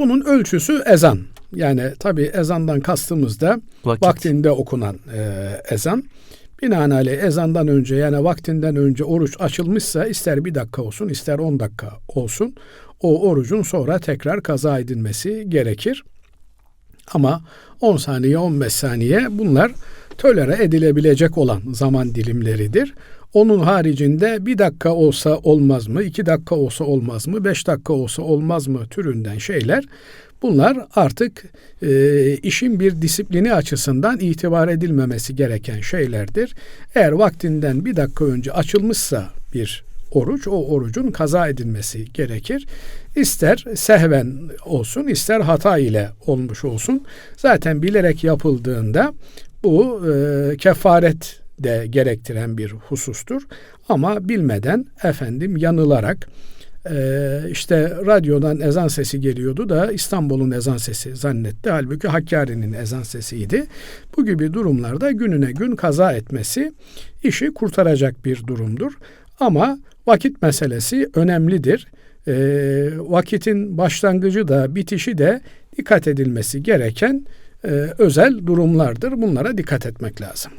bunun ölçüsü ezan. Yani tabi ezandan kastımız da Vakit. vaktinde okunan e, ezan. Binaenaleyh ezandan önce yani vaktinden önce oruç açılmışsa ister bir dakika olsun ister on dakika olsun o orucun sonra tekrar kaza edilmesi gerekir. Ama 10 saniye 15 saniye bunlar tölere edilebilecek olan zaman dilimleridir. Onun haricinde bir dakika olsa olmaz mı, iki dakika olsa olmaz mı, beş dakika olsa olmaz mı türünden şeyler bunlar artık e, işin bir disiplini açısından itibar edilmemesi gereken şeylerdir. Eğer vaktinden bir dakika önce açılmışsa bir oruç, o orucun kaza edilmesi gerekir. İster sehven olsun, ister hata ile olmuş olsun. Zaten bilerek yapıldığında bu e, kefaret de gerektiren bir husustur. Ama bilmeden efendim yanılarak e, işte radyodan ezan sesi geliyordu da İstanbul'un ezan sesi zannetti. Halbuki Hakkari'nin ezan sesiydi. Bu gibi durumlarda gününe gün kaza etmesi işi kurtaracak bir durumdur. Ama vakit meselesi önemlidir. E, vakitin başlangıcı da bitişi de dikkat edilmesi gereken özel durumlardır. Bunlara dikkat etmek lazım.